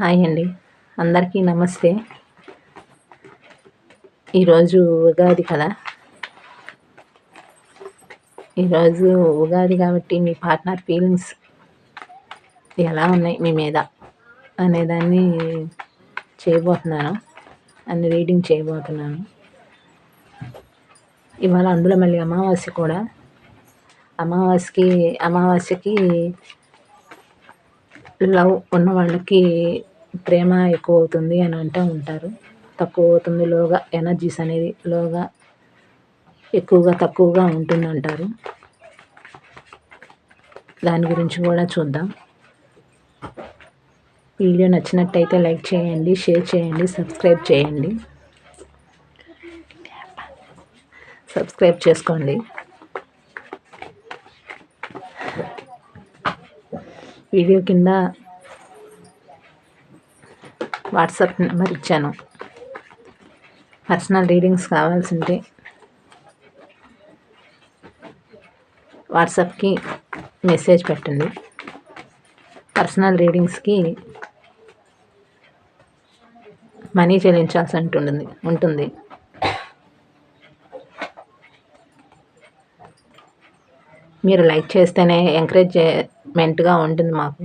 Hi అండి. అందరికీ నమస్తే. ఈరోజు ఉగాది కదా? ఈరోజు ఉగాది కాబట్టి మీ పార్ట్నర్ ఫీలింగ్స్ ఎలా ఉన్నాయి మీ మీద అనేదాన్ని చేయబోతున్నాను. అని రీడింగ్ చేయబోతున్నాను. ఇవాళ అందులో మళ్ళీ అమావాస్య కూడా. అమావాస్యకి అమావాస్యకి లవ్ ఉన్న వాళ్ళకి ప్రేమ ఎక్కువ అవుతుంది అని అంటూ ఉంటారు. తక్కువ అవుతుంది లోగా ఎనర్జీస్ అనేది లోగా ఎక్కువగా తక్కువగా ఉంటుంది అంటారు. దాని గురించి కూడా చూద్దాం. వీడియో నచ్చినట్టయితే లైక్ చేయండి షేర్ చేయండి సబ్స్క్రైబ్ చేయండి. సబ్స్క్రైబ్ చేసుకోండి. వీడియో కింద వాట్సాప్ నెంబర్ ఇచ్చాను. పర్సనల్ రీడింగ్స్ కావాల్సింటే వాట్సాప్కి మెసేజ్ పెట్టండి. పర్సనల్ రీడింగ్స్కి మనీ చెల్లించాల్సి ఉంటుంది ఉంటుంది. మీరు లైక్ చేస్తేనే ఎంకరేజ్మెంట్గా ఉంటుంది మాకు.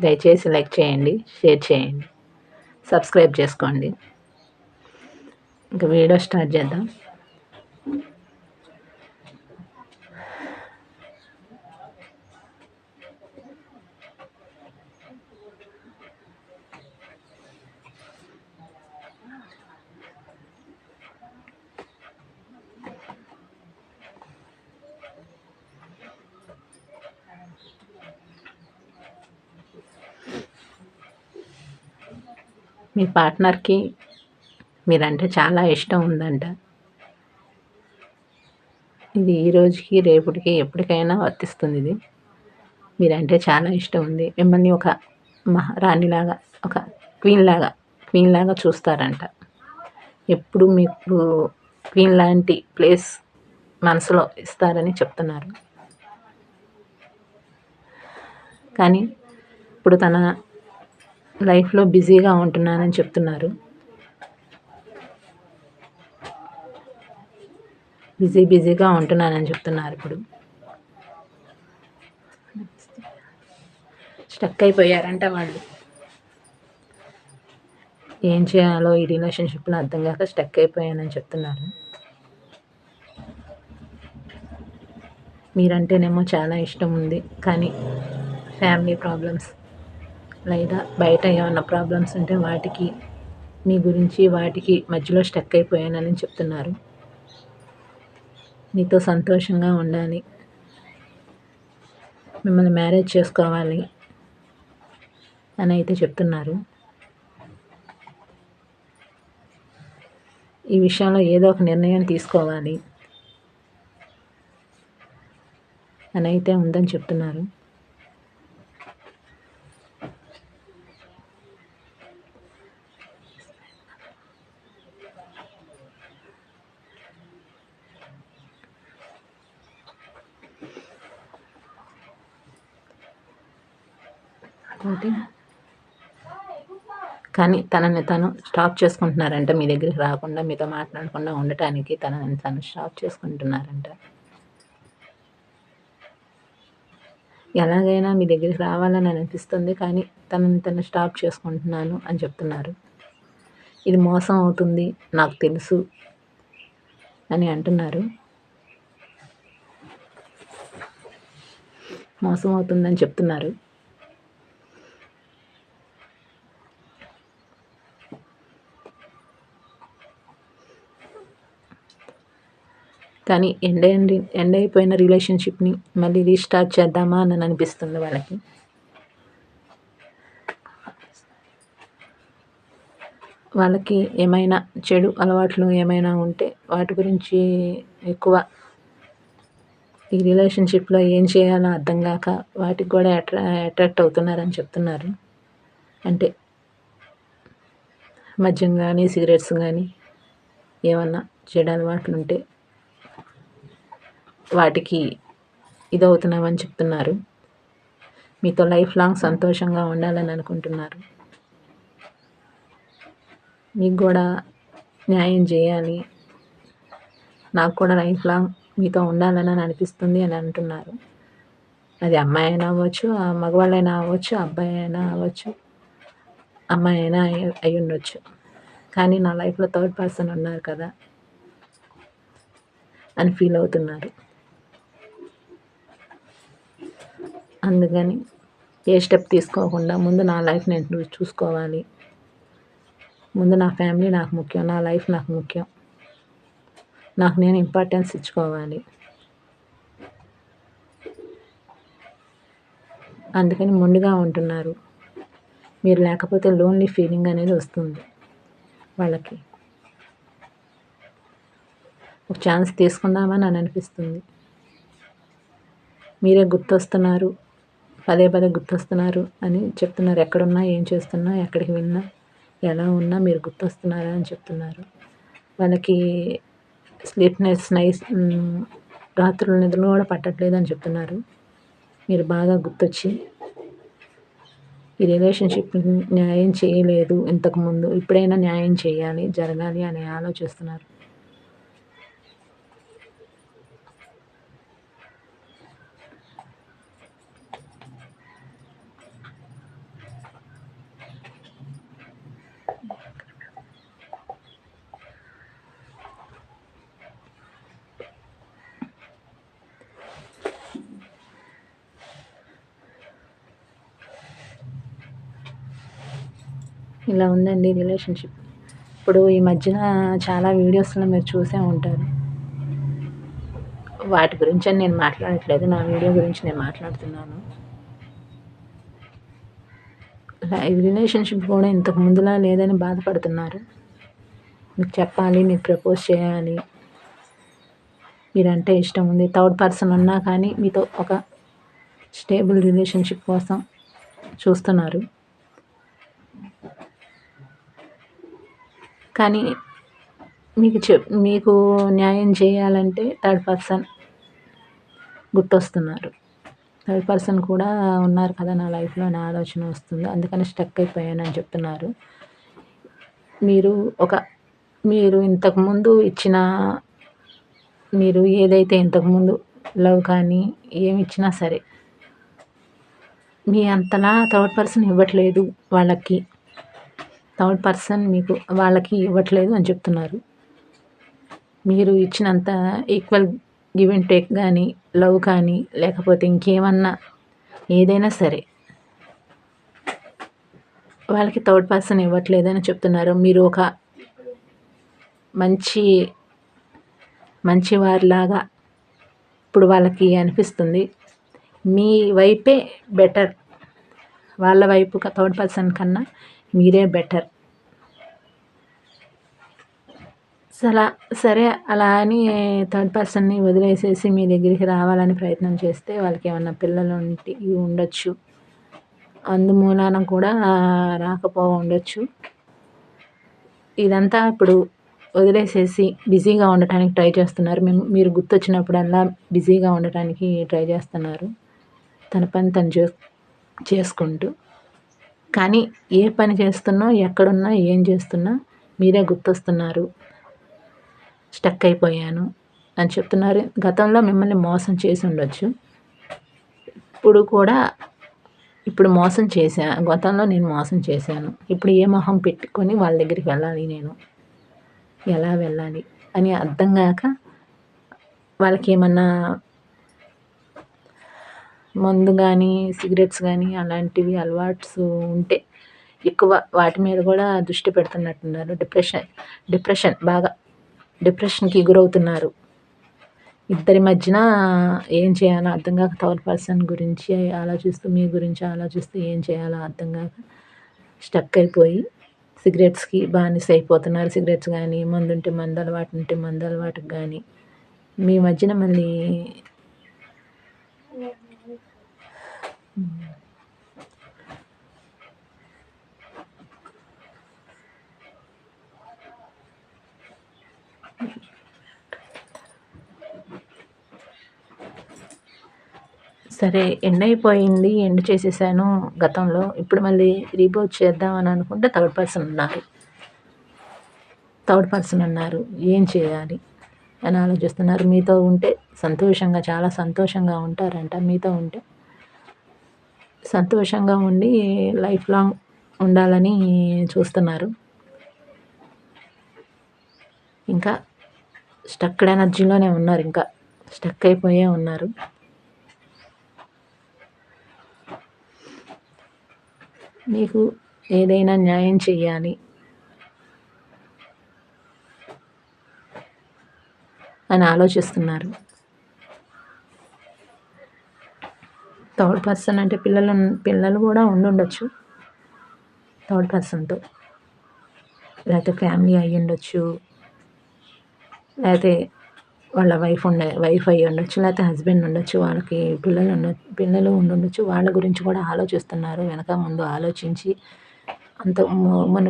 దయచేసి లైక్ చేయండి షేర్ చేయండి. సబ్స్క్రైబ్ చేసుకోండి. ఇంకా వీడియో స్టార్ట్ చేద్దాం. మీ పార్ట్నర్కి మీరంటే చాలా ఇష్టం ఉందంట. ఇది ఈ రోజుకి రేపటికి ఎప్పటికైనా వర్తిస్తుంది ఇది. మీరంటే చాలా ఇష్టం ఉంది. మిమ్మల్ని ఒక మహారాణిలాగా ఒక క్వీన్ లాగా క్వీన్ లాగా చూస్తారంట. ఎప్పుడు మీకు క్వీన్ లాంటి ప్లేస్ మనసులో ఇస్తారని చెప్తున్నారు. కానీ ఇప్పుడు తన లైఫ్లో బిజీగా ఉంటున్నానని చెప్తున్నారు. బిజీ బిజీగా ఉంటున్నానని చెప్తున్నారు ఇప్పుడు. స్టక్ అయిపోయారంట వాళ్ళు. ఏం చేయాలో ఈ రిలేషన్షిప్లో అర్థం కాక స్టక్ అయిపోయానని చెప్తున్నారు. మీరంటేనేమో చాలా ఇష్టం ఉంది కానీ ఫ్యామిలీ ప్రాబ్లమ్స్ లేదా బయట ఏమైనా ప్రాబ్లమ్స్ ఉంటే వాటికి మీ గురించి వాటికి మధ్యలో స్టక్ అయిపోయానని చెప్తున్నారు. మీతో సంతోషంగా ఉండాలి. మిమ్మల్ని మ్యారేజ్ చేసుకోవాలి అని అయితే చెప్తున్నారు. ఈ విషయంలో ఏదో ఒక నిర్ణయం తీసుకోవాలి అని అయితే ఉందని చెప్తున్నారు. కాబట్టి కానీ తనని తను స్టాప్ చేసుకుంటున్నారంట మీ దగ్గరికి రాకుండా మీతో మాట్లాడకుండా ఉండటానికి తనని తను స్టాప్ చేసుకుంటున్నారంట. ఎలాగైనా మీ దగ్గరికి రావాలని అనిపిస్తుంది కానీ తనని తను స్టాప్ చేసుకుంటున్నాను అని చెప్తున్నారు. ఇది మోసం అవుతుంది నాకు తెలుసు అని అంటున్నారు. మోసం అవుతుందని చెప్తున్నారు. కానీ ఎండ్ ఎండ్ ఎండ్ అయిపోయిన రిలేషన్షిప్ని మళ్ళీ రీస్టార్ట్ చేద్దామా అని అనిపిస్తుంది వాళ్ళకి. వాళ్ళకి ఏమైనా చెడు అలవాట్లు ఏమైనా ఉంటే వాటి గురించి ఎక్కువ ఈ రిలేషన్షిప్లో ఏం చేయాలో అర్థం కాక వాటికి కూడా అట్రా అట్రాక్ట్ అవుతున్నారని చెప్తున్నారు. అంటే మద్యం కానీ సిగరెట్స్ కానీ ఏమన్నా చెడు అలవాట్లు ఉంటే వాటికి ఇదవుతున్నామని చెప్తున్నారు. మీతో లైఫ్ లాంగ్ సంతోషంగా ఉండాలని అనుకుంటున్నారు. మీకు కూడా న్యాయం చేయాలి. నాకు కూడా లైఫ్ లాంగ్ మీతో ఉండాలని అనిపిస్తుంది అని అంటున్నారు. అది అమ్మాయి అయినా అవ్వచ్చు మగవాళ్ళైనా అవ్వచ్చు అబ్బాయి అయినా అవ్వచ్చు అమ్మాయి అయినా అయి ఉండొచ్చు. కానీ నా లైఫ్లో థర్డ్ పర్సన్ ఉన్నారు కదా అని ఫీల్ అవుతున్నారు. అందుకని ఏ స్టెప్ తీసుకోకుండా ముందు నా లైఫ్ నేను చూసుకోవాలి. ముందు నా ఫ్యామిలీ నాకు ముఖ్యం నా లైఫ్ నాకు ముఖ్యం. నాకు నేను ఇంపార్టెన్స్ ఇచ్చుకోవాలి. అందుకని మొండిగా ఉంటున్నారు. మీరు లేకపోతే లోన్లీ ఫీలింగ్ అనేది వస్తుంది వాళ్ళకి. ఒక ఛాన్స్ తీసుకుందామని అని అనిపిస్తుంది. మీరే గుర్తొస్తున్నారు. పదే పదే గుర్తొస్తున్నారు అని చెప్తున్నారు. ఎక్కడున్నా ఏం చేస్తున్నా ఎక్కడికి వెళ్ళినా ఎలా ఉన్నా మీరు గుర్తొస్తున్నారా అని చెప్తున్నారు. వాళ్ళకి స్లీప్నెస్ నైస్ రాత్రుల నిద్రలు కూడా పట్టట్లేదు అని చెప్తున్నారు. మీరు బాగా గుర్తొచ్చి ఈ రిలేషన్షిప్ న్యాయం చేయలేదు ఇంతకుముందు ఇప్పుడైనా న్యాయం చేయాలి జరగాలి అని ఆలోచిస్తున్నారు. ఇలా ఉందండి రిలేషన్షిప్. ఇప్పుడు ఈ మధ్యన చాలా వీడియోస్లో మీరు చూసే ఉంటారు. వాటి గురించి అని నేను మాట్లాడట్లేదు. నా వీడియో గురించి నేను మాట్లాడుతున్నాను. లైవ్ రిలేషన్షిప్ కూడా ఇంతకు ముందులా లేదని బాధపడుతున్నారు. మీకు చెప్పాలి మీకు ప్రపోజ్ చేయాలి. మీరంటే ఇష్టం ఉంది. థర్డ్ పర్సన్ ఉన్నా కానీ మీతో ఒక స్టేబుల్ రిలేషన్షిప్ కోసం చూస్తున్నారు. కానీ మీకు చె మీకు న్యాయం చేయాలంటే థర్డ్ పర్సన్ గుర్తొస్తున్నారు. థర్డ్ పర్సన్ కూడా ఉన్నారు కదా నా లైఫ్లో నా ఆలోచన వస్తుంది. అందుకని స్టక్ అని చెప్తున్నారు. మీరు ఒక మీరు ఇంతకుముందు ఇచ్చిన మీరు ఏదైతే ఇంతకుముందు లవ్ కానీ ఏమి ఇచ్చినా సరే మీ అంతలా థర్డ్ పర్సన్ ఇవ్వట్లేదు వాళ్ళకి. థర్డ్ పర్సన్ మీకు వాళ్ళకి ఇవ్వట్లేదు అని చెప్తున్నారు. మీరు ఇచ్చినంత ఈక్వల్ గివ్ అండ్ టేక్ కానీ లవ్ కానీ లేకపోతే ఇంకేమన్నా ఏదైనా సరే వాళ్ళకి థర్డ్ పర్సన్ ఇవ్వట్లేదని చెప్తున్నారు. మీరు ఒక మంచి మంచి వారిలాగా ఇప్పుడు వాళ్ళకి అనిపిస్తుంది. మీ వైపే బెటర్. వాళ్ళ వైపు థర్డ్ పర్సన్ కన్నా మీరే బెటర్. సలా సరే అలా అని థర్డ్ పర్సన్ని వదిలేసేసి మీ దగ్గరికి రావాలని ప్రయత్నం చేస్తే వాళ్ళకి ఏమన్నా పిల్లలు ఉంటే ఉండొచ్చు. అందుమూలాన కూడా రాకపో ఉండొచ్చు. ఇదంతా ఇప్పుడు వదిలేసేసి బిజీగా ఉండటానికి ట్రై చేస్తున్నారు. మేము మీరు గుర్తొచ్చినప్పుడల్లా బిజీగా ఉండటానికి ట్రై చేస్తున్నారు. తన పని తను చేసుకుంటూ. కానీ ఏ పని చేస్తున్నా ఎక్కడున్నా ఏం చేస్తున్నా మీరే గుర్తొస్తున్నారు. స్టక్ అయిపోయాను అని చెప్తున్నారు. గతంలో మిమ్మల్ని మోసం చేసి ఉండొచ్చు. ఇప్పుడు కూడా ఇప్పుడు మోసం చేశా గతంలో నేను మోసం చేశాను. ఇప్పుడు ఏ మొహం పెట్టుకొని వాళ్ళ దగ్గరికి వెళ్ళాలి నేను? ఎలా వెళ్ళాలి? అని అర్థం కాక వాళ్ళకి ఏమన్నా మందు కానీ సిగరెట్స్ కానీ అలాంటివి అలవాట్స్ ఉంటే ఎక్కువ వాటి మీద కూడా దృష్టి పెడుతున్నట్టున్నారు. డిప్రెషన్ డిప్రెషన్ బాగా డిప్రెషన్కి గురవుతున్నారు. ఇద్దరి మధ్యన ఏం చేయాలో అర్థం కాక థర్డ్ పర్సన్ గురించి ఆలోచిస్తూ మీ గురించి ఆలోచిస్తూ ఏం చేయాలో అర్థం కాక స్టక్ అయిపోయి సిగరెట్స్కి బానిస అయిపోతున్నారు. సిగరెట్స్ కానీ మందు ఉంటే మందు అలవాటు ఉంటే మందు అలవాటుకి కానీ మీ మధ్యన మళ్ళీ సరే ఎండ్ అయిపోయింది ఎండ్ చేసేసాను గతంలో. ఇప్పుడు మళ్ళీ రీబోట్ చేద్దామని అనుకుంటే థర్డ్ పర్సన్ ఉన్నారు థర్డ్ పర్సన్ ఉన్నారు ఏం చేయాలి అని ఆలోచిస్తున్నారు. మీతో ఉంటే సంతోషంగా చాలా సంతోషంగా ఉంటారంట. మీతో ఉంటే సంతోషంగా ఉండి లైఫ్ లాంగ్ ఉండాలని చూస్తున్నారు. ఇంకా స్టక్డ్ ఎనర్జీలోనే ఉన్నారు ఇంకా స్టక్ అయిపోయే ఉన్నారు. మీకు ఏదైనా న్యాయం చేయాలి అని ఆలోచిస్తున్నారు. థర్డ్ పర్సన్ అంటే పిల్లలు పిల్లలు కూడా ఉండుండొచ్చు. థర్డ్ పర్సన్తో. లేకపోతే ఫ్యామిలీ అయ్యి ఉండొచ్చు లేకపోతే వాళ్ళ వైఫ్ ఉండే వైఫ్ అయ్యి ఉండొచ్చు లేకపోతే హస్బెండ్ ఉండొచ్చు వాళ్ళకి పిల్లలు ఉండ పిల్లలు ఉండుండొచ్చు వాళ్ళ గురించి కూడా ఆలోచిస్తున్నారు వెనక ముందు ఆలోచించి. అంత మన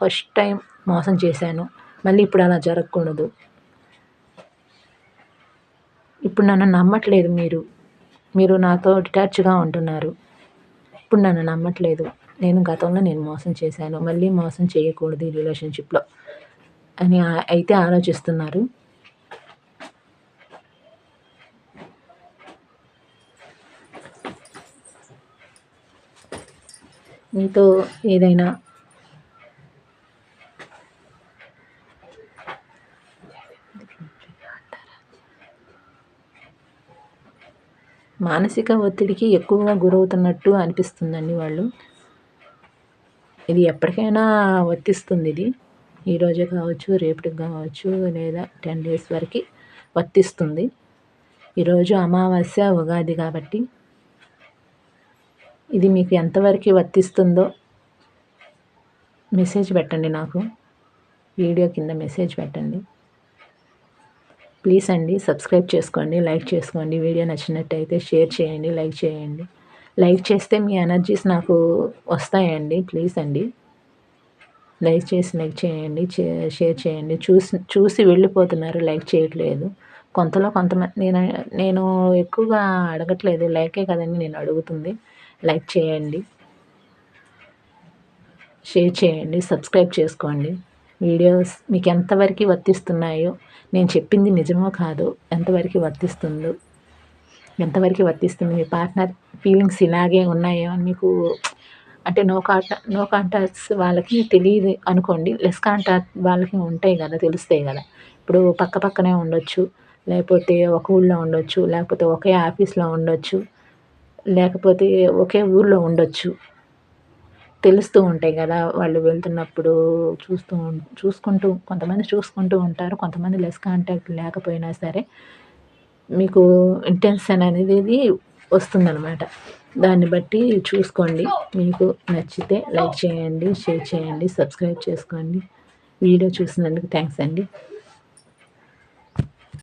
ఫస్ట్ టైం మోసం చేశాను మళ్ళీ ఇప్పుడు అలా జరగకూడదు. ఇప్పుడు నన్ను నమ్మట్లేదు మీరు మీరు నాతో డిటాచ్గా ఉంటున్నారు. ఇప్పుడు నన్ను నమ్మట్లేదు నేను గతంలో నేను మోసం చేశాను మళ్ళీ మోసం చేయకూడదు ఈ రిలేషన్షిప్లో అని అయితే ఆలోచిస్తున్నారు. మీతో ఏదైనా. మానసిక ఒత్తిడికి ఎక్కువగా గురవుతున్నట్టు అనిపిస్తుందండి వాళ్ళు. ఇది ఎప్పటికైనా వర్తిస్తుంది ఇది. ఈరోజే కావచ్చు రేపటికి కావచ్చు లేదా టెన్ డేస్ వరకు వర్తిస్తుంది. ఈరోజు అమావాస్య ఉగాది కాబట్టి ఇది మీకు ఎంతవరకు వర్తిస్తుందో మెసేజ్ పెట్టండి నాకు. వీడియో కింద మెసేజ్ పెట్టండి. ప్లీజ్ అండి సబ్స్క్రైబ్ చేసుకోండి లైక్ చేసుకోండి. వీడియో నచ్చినట్టయితే షేర్ చేయండి లైక్ చేయండి. లైక్ చేస్తే మీ ఎనర్జీస్ నాకు వస్తాయండి. ప్లీజ్ అండి. లైక్ చేసి లైక్ చేయండి షేర్ చేయండి. చూసి చూసి వెళ్ళిపోతున్నారు లైక్ చేయట్లేదు. కొంతలో కొంతమంది నేను నేను ఎక్కువగా అడగట్లేదు. లైకే కదండి నేను అడుగుతుంది. లైక్ చేయండి. షేర్ చేయండి. సబ్స్క్రైబ్ చేసుకోండి. వీడియోస్ మీకు ఎంతవరకు వర్తిస్తున్నాయో నేను చెప్పింది నిజమో కాదో ఎంతవరకు వర్తిస్తుందో ఎంతవరకు వర్తిస్తుంది మీ పార్ట్నర్ ఫీలింగ్స్ ఇలాగే ఉన్నాయో అని మీకు అంటే నో కాంటా నో కాంటాక్ట్స్ వాళ్ళకి తెలియదు అనుకోండి. లెస్ కాంటాక్ట్ వాళ్ళకి ఉంటాయి కదా తెలుస్తాయి కదా. ఇప్పుడు పక్క పక్కనే ఉండొచ్చు లేకపోతే ఒక ఊళ్ళో ఉండొచ్చు లేకపోతే ఒకే ఆఫీస్లో ఉండొచ్చు. లేకపోతే ఒకే ఊళ్ళో ఉండొచ్చు. తెలుస్తూ ఉంటాయి కదా వాళ్ళు వెళ్తున్నప్పుడు చూస్తూ చూసుకుంటూ కొంతమంది చూసుకుంటూ ఉంటారు కొంతమంది లెస్ కాంటాక్ట్ లేకపోయినా సరే మీకు ఇంటెన్షన్ అనేది వస్తుందన్నమాట. దాన్ని బట్టి చూసుకోండి. మీకు నచ్చితే లైక్ చేయండి షేర్ చేయండి సబ్స్క్రైబ్ చేసుకోండి. వీడియో చూసినందుకు థ్యాంక్స్ అండి.